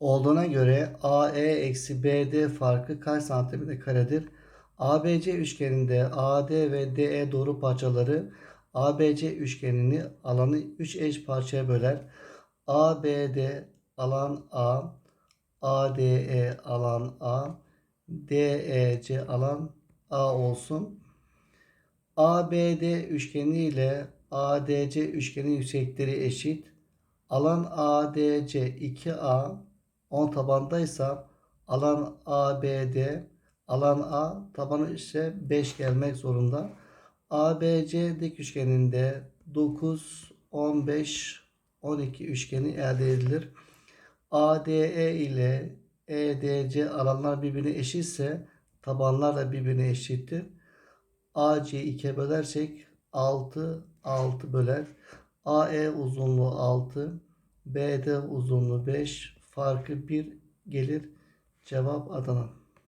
olduğuna göre AE eksi BD farkı kaç santimetre karedir? ABC üçgeninde AD ve DE doğru parçaları ABC üçgenini alanı 3 eş parçaya böler. ABD alan A, ADE alan A, DEC alan A olsun. ABD üçgeni ile ADC üçgenin yüksekleri eşit. Alan ADC 2A 10 tabandaysa alan ABD alan A tabanı ise 5 gelmek zorunda. ABC dik üçgeninde 9, 15, 12 üçgeni elde edilir. ADE ile EDC alanlar birbirine eşitse tabanlar da birbirine eşittir. AC'yi 2'ye bölersek 6, 6 böler. AE uzunluğu 6, BD uzunluğu 5, farkı 1 gelir. Cevap Adana.